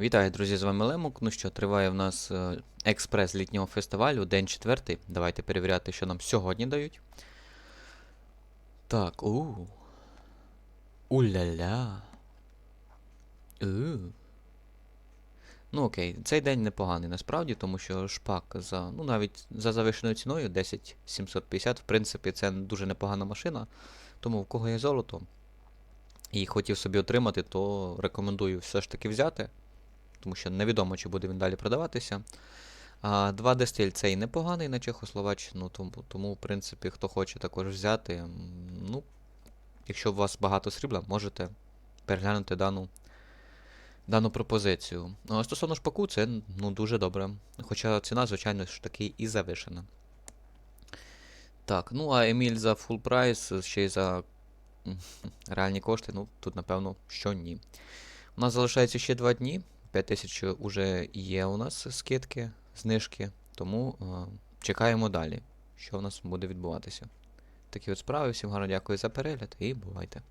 Вітаю, друзі, з вами Лемук. Ну що, триває в нас е, експрес літнього фестивалю, день четвертий. Давайте перевіряти, що нам сьогодні дають. Так, у. Уля-ля. Ну окей, цей день непоганий насправді, тому що шпак за, ну навіть за завищеною ціною 10750, в принципі, це дуже непогана машина. Тому в кого є золото і хотів собі отримати, то рекомендую все ж таки взяти тому що невідомо, чи буде він далі продаватися. А 2D стиль цей непоганий на Чехословаччину, тому, тому, в принципі, хто хоче також взяти, ну, якщо у вас багато срібла, можете переглянути дану, дану пропозицію. Ну, а стосовно шпаку, це ну, дуже добре. Хоча ціна, звичайно ж таки, і завишена. Так, ну а Еміль за full прайс, ще й за реальні кошти, ну, тут, напевно, що ні. У нас залишається ще 2 дні. 5000 вже є у нас скидки, знижки, тому е, чекаємо далі, що у нас буде відбуватися. Такі от справи. Всім гарно дякую за перегляд і бувайте.